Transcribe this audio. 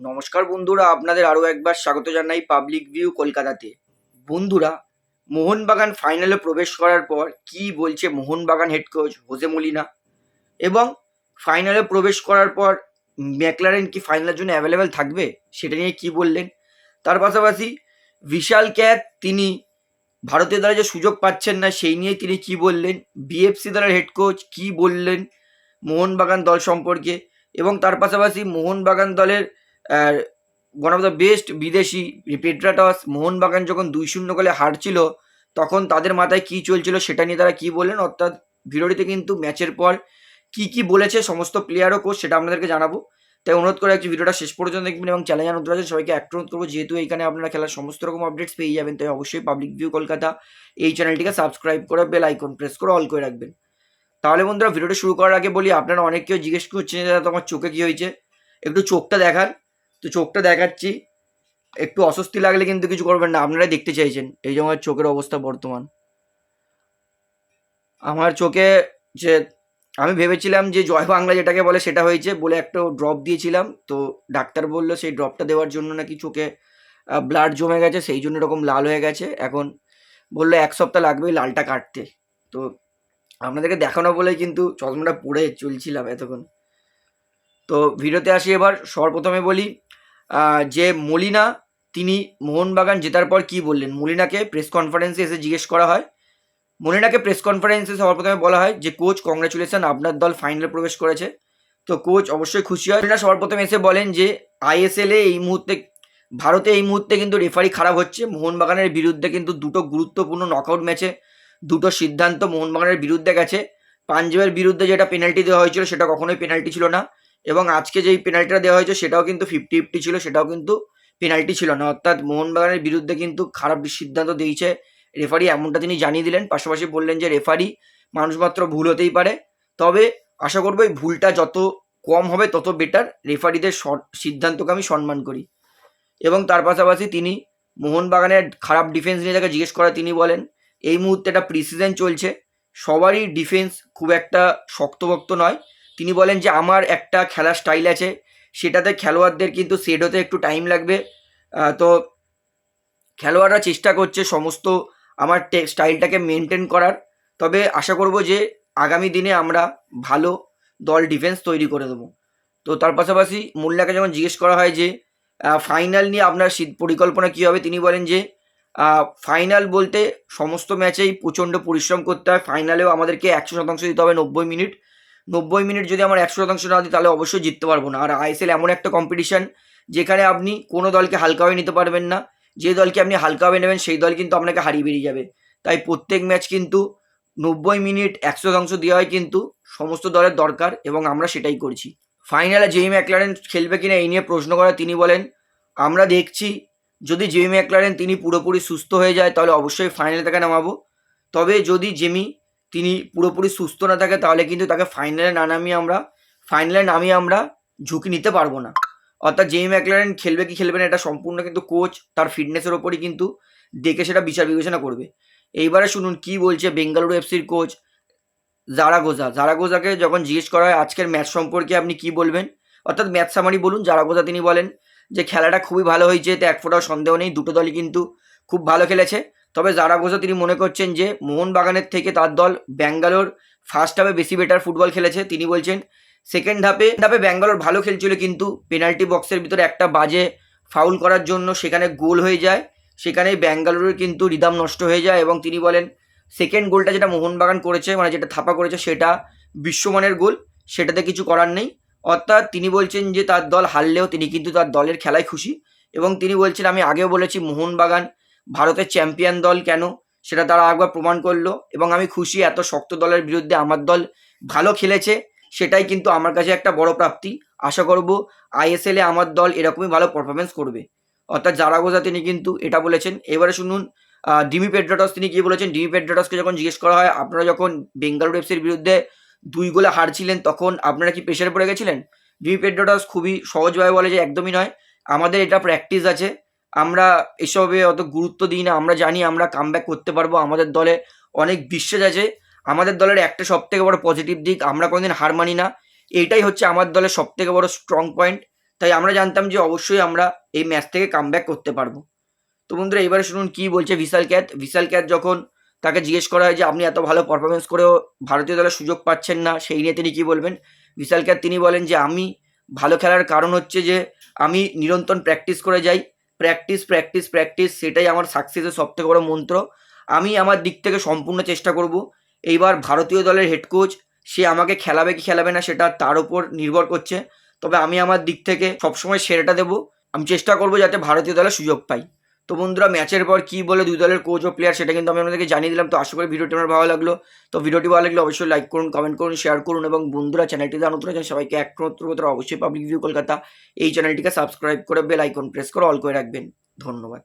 নমস্কার বন্ধুরা, আপনাদের আরও একবার স্বাগত জানাই পাবলিক ভিউ কলকাতাতে। বন্ধুরা, মোহনবাগান ফাইনালে প্রবেশ করার পর কি বলছে Mohun Bagan head coach Jose Molina? এবং ফাইনালে প্রবেশ করার পর ম্যাকলারেন কি ফাইনালের জন্য অ্যাভেলেবেল থাকবে? সেটা নিয়ে কি বললেন? তার পাশাপাশি বিশাল ক্যাত তিনি ভারতীয় দলে যে সুযোগ পাচ্ছেন না, সেই নিয়ে তিনি কি বললেন? বিএফসি দলের হেড কোচ কি বললেন? মোহনবাগান দল সম্পর্কে। এবং তার পাশাপাশি মোহনবাগান দলের ওয়ান অফ দ্য বেস্ট বিদেশি পেট্রাটস মোহনবাগান যখন দুই শূন্য গোলে হারছিল, তখন তাদের মাথায় কি চলছিল সেটা নিয়ে তারা কি বললেন? অর্থাৎ ভিডিওটিতে কিন্তু ম্যাচের পর কি কি বলেছে সমস্ত প্লেয়ারও কোচ সেটা আপনাদেরকে জানাব। তাই অনুরোধ করে একটি ভিডিওটা শেষ পর্যন্ত দেখবেন এবং চ্যানেল জানাতে আছেন, সবাইকে একটা অনুরোধ করব, যেহেতু এখানে আপনারা খেলার সমস্ত রকম আপডেটস পেয়ে যাবেন, তাই অবশ্যই পাবলিক ভিউ কলকাতা এই চ্যানেলটিকে সাবস্ক্রাইব করে বেল আইকন প্রেস করে অল করে রাখবেন। তাহলে বন্ধুরা, ভিডিওটা শুরু করার আগে বলি, আপনারা অনেক কেউ জিজ্ঞেস করছেন যে তোমার চোখে কী হয়েছে? একটু চোখটা দেখান। তো চোখটা দেখাচ্ছি। একটু অস্বস্তি লাগলে কিন্তু কিছু করবেন না, আপনারাই দেখতে চাইছেন। এই যে আমার চোখের অবস্থা বর্তমান। আমার চোখে যে, আমি ভেবেছিলাম যে জয় বাংলা যেটাকে বলে সেটা হয়েছে বলে একটা ড্রপ দিয়েছিলাম। তো ডাক্তার বলল সেই ড্রপটা দেওয়ার জন্য নাকি চোখে ব্লাড জমে গেছে, সেই জন্য এরকম লাল হয়ে গেছে। এখন বলল এক সপ্তাহ লাগবে লালটা কাটতে। তো আপনাদেরকে দেখানো বলেই কিন্তু চশমাটা পরে চলছিলাম এতক্ষণ। তো ভিডিওতে আসি এবার। সর্বপ্রথমে বলি যে মলিনা, তিনি মোহনবাগান জেতার পর কি বললেন? মলিনাকে প্রেস কনফারেন্সে এসে জিজ্ঞেস করা হয়। মলিনাকে প্রেস কনফারেন্সে সর্বপ্রথমে বলা হয় যে কোচ কংগ্রেচুলেশন আপনার দল ফাইনালে প্রবেশ করেছে। তো কোচ অবশ্যই খুশি হয়। মলিনা সর্বপ্রথমে এসে বলেন যে আইএসএলে এই মুহূর্তে, ভারতে এই মুহূর্তে কিন্তু রেফারি খারাপ হচ্ছে। মোহনবাগানের বিরুদ্ধে কিন্তু দুটো গুরুত্বপূর্ণ নকআউট ম্যাচে দুটো সিদ্ধান্ত মোহনবাগানের বিরুদ্ধে গেছে। পাঞ্জাবের বিরুদ্ধে যেটা পেনাল্টি দেওয়া হয়েছিল, সেটা কখনোই পেনাল্টি ছিল না। এবং আজকে যেই পেনাল্টিটা দেওয়া হয়েছে সেটাও কিন্তু ফিফটি ফিফটি ছিল, সেটাও কিন্তু পেনাল্টি ছিল না। অর্থাৎ মোহনবাগানের বিরুদ্ধে কিন্তু খারাপ সিদ্ধান্ত দিয়েছে রেফারি এমনটা তিনি জানিয়ে দিলেন। পাশাপাশি বললেন যে রেফারি মানুষ মাত্র ভুল হতেই পারে। তবে আশা করব এই ভুলটা যত কম হবে, তত বেটার রেফারিদের সিদ্ধান্তকে আমি সম্মান করি। এবং তার পাশাপাশি তিনি মোহনবাগানের খারাপ ডিফেন্স নিয়ে যাকে জিজ্ঞেস করা তিনি বলেন, এই মুহূর্তে একটা প্রিসিজন চলছে। সবারই ডিফেন্স খুব একটা শক্তভক্ত নয়। তিনি বলেন যে আমার একটা খেলার স্টাইল আছে, সেটাতে খেলোয়াড়দের কিন্তু সেট হতে একটু টাইম লাগবে। তো খেলোয়াড়রা চেষ্টা করছে সমস্ত আমার স্টাইলটাকে মেনটেন করার। তবে আশা করব যে আগামী দিনে আমরা ভালো দল ডিফেন্স তৈরি করে দেবো। তো তার পাশাপাশি মোল্লাকে যখন জিজ্ঞেস করা হয় যে ফাইনাল নিয়ে আপনার পরিকল্পনা কী হবে, তিনি বলেন যে ফাইনাল বলতে সমস্ত ম্যাচেই প্রচণ্ড পরিশ্রম করতে হয়। ফাইনালেও আমাদেরকে একশো শতাংশ দিতে হবে নব্বই মিনিট। নব্বই মিনিট যদি আমার একশো শতাংশ না দিই, তাহলে অবশ্যই জিততে পারব না। আর আইএসএল এমন একটা কম্পিটিশন যেখানে আপনি কোনো দলকে হালকাভাবে নিতে পারবেন না। যে দলকে আপনি হালকাভাবে নেবেন, সেই দল কিন্তু আপনাকে হারিয়ে বেরিয়ে যাবে। তাই প্রত্যেক ম্যাচ কিন্তু নব্বই মিনিট একশো শতাংশ দেওয়া হয় কিন্তু সমস্ত দলের দরকার এবং আমরা সেটাই করছি। ফাইনালে জেই ম্যাকলারেন খেলবে কিনা এই নিয়ে প্রশ্ন করা তিনি বলেন, আমরা দেখছি, যদি জেমি ম্যাকলারেন তিনি পুরোপুরি সুস্থ হয়ে যায়, তাহলে অবশ্যই ফাইনালে তাকে নামাবো। তবে যদি জেমি তিনি পুরোপুরি সুস্থ না থাকে, তাহলে কিন্তু তাকে ফাইনালে না নামিয়ে আমরা ফাইনালে নামিয়ে আমরা ঝুঁকি নিতে পারব না। অর্থাৎ জেমি ম্যাকলারেন খেলবে কি খেলবে না, এটা সম্পূর্ণ কিন্তু কোচ তার ফিটনেসের ওপরই কিন্তু দেখে সেটা বিচার বিবেচনা করবে। এইবারে শুনুন, কি বলছে বেঙ্গালুরু এফসির কোচ জারাগোজা জারাগোজাকে যখন জিজ্ঞেস করা হয়, আজকের ম্যাচ সম্পর্কে আপনি কি বলবেন? অর্থাৎ ম্যাচ সামারি বলুন জারাগোজা তিনি বলেন যে, খেলাটা খুবই ভালো হয়েছে এতে এক ফোঁটাও সন্দেহ নেই, দুটো দলই কিন্তু খুব ভালো খেলেছে। তবে জারাগোজা তিনি মনে করছেন যে মোহনবাগানের থেকে তার দল ব্যাঙ্গালোর ফার্স্ট হাফে বেশি বেটার ফুটবল খেলেছে। তিনি বলছেন সেকেন্ড হাফে হাফে ব্যাঙ্গালোর ভালো খেলছিল কিন্তু পেনাল্টি বক্সের ভিতরে একটা বাজে ফাউল করার জন্য সেখানে গোল হয়ে যায়। সেখানে ব্যাঙ্গালোরের কিন্তু রিদাম নষ্ট হয়ে যায় এবং তিনি বলেন সেকেন্ড গোলটা যেটা মোহনবাগান করেছে মানে যেটা থাপা করেছে, সেটা বিশ্বমানের গোল, সেটাতে কিছু করার নেই। অর্থাৎ তিনি বলছেন যে তার দল হারলেও তিনি কিন্তু তার দলের খেলায় খুশি এবং তিনি বলছেন, আমি আগেও বলেছি, মোহনবাগান ভারতের চ্যাম্পিয়ন দল কেন? সেটা তারা একবার প্রমাণ করল এবং আমি খুশি এত শক্ত দলের বিরুদ্ধে আমার দল ভালো খেলেছে, সেটাই কিন্তু আমার কাছে একটা বড় প্রাপ্তি। আশা করব আইএসএলে আমার দল এরকমই ভালো পারফরমেন্স করবে। অর্থাৎ জারাগোজা তিনি কিন্তু এটা বলেছেন। এবারে শুনুন ডিমি পেড্রাটস তিনি কি বলেছেন, ডিমি পেড্রাটসকে যখন জিজ্ঞেস করা হয়, আপনারা যখন বেঙ্গালুরু এফসির বিরুদ্ধে দুই গোলে হারছিলেন, তখন আপনারা কি প্রেশারে পড়ে গেছিলেন? ডিমি পেড্রাটস খুবই সহজভাবে বলে যে, একদমই নয়। আমাদের এটা প্র্যাকটিস আছে। আমরা এসবে অত গুরুত্ব দিই না, আমরা জানি আমরা কামব্যাক করতে পারব, আমাদের দলে অনেক বিশ্বাস আছে, আমাদের দলের একটা সব থেকে বড় পজিটিভ দিক, আমরা কোনোদিন হার মানি না এইটাই হচ্ছে আমার দলের সব থেকে বড় স্ট্রং পয়েন্ট তাই আমরা জানতাম যে অবশ্যই আমরা এই ম্যাচ থেকে কামব্যাক করতে পারব। তো বন্ধুরা, এবারে শুনুন কি বলছে ভিশাল ক্যাথ ভিশাল ক্যাথ যখন তাকে জিজ্ঞেস করা হয় যে, আপনি এত ভালো পারফরমেন্স করেও ভারতীয় দলের সুযোগ পাচ্ছেন না? সেই নিয়ে তিনি কী বলবেন? ভিশাল ক্যাথ তিনি বলেন যে, আমি ভালো খেলার কারণ হচ্ছে যে, আমি নিরন্তর প্র্যাকটিস করে যাই প্র্যাকটিস প্র্যাকটিস প্র্যাকটিস সেটাই আমার সাকসেসের সবথেকে বড় মন্ত্র। আমি আমার দিক থেকে সম্পূর্ণ চেষ্টা করব। এইবার ভারতীয় দলের হেড কোচ সে আমাকে খেলাবে কি খেলাবে না সেটা তার উপর নির্ভর করছে। তবে আমি আমার দিক থেকে সবসময় সেরাটা দেবো। আমি চেষ্টা করব যাতে ভারতীয় দলে সুযোগ পাই। তো বন্ধুরা, ম্যাচের পর কী বলে দুই দলের কোচ ও প্লেয়ার সেটা কিন্তু আমি আপনাদেরকে জানিয়ে দিলাম। তো আশা করি ভিডিওটি আমার ভালো লাগল। তো ভিডিওটি ভালো লাগলে অবশ্যই লাইক করুন কমেন্ট করুন শেয়ার করুন এবং বন্ধুরা চ্যানেলটি নতুন আছেন, সবাইকে একমাত্র অবশ্যই পাবলিক ভিউ কলকাতা এই চ্যানেলটিকে সাবস্ক্রাইব করে বেল আইকন প্রেস করে অল করে রাখবেন। ধন্যবাদ।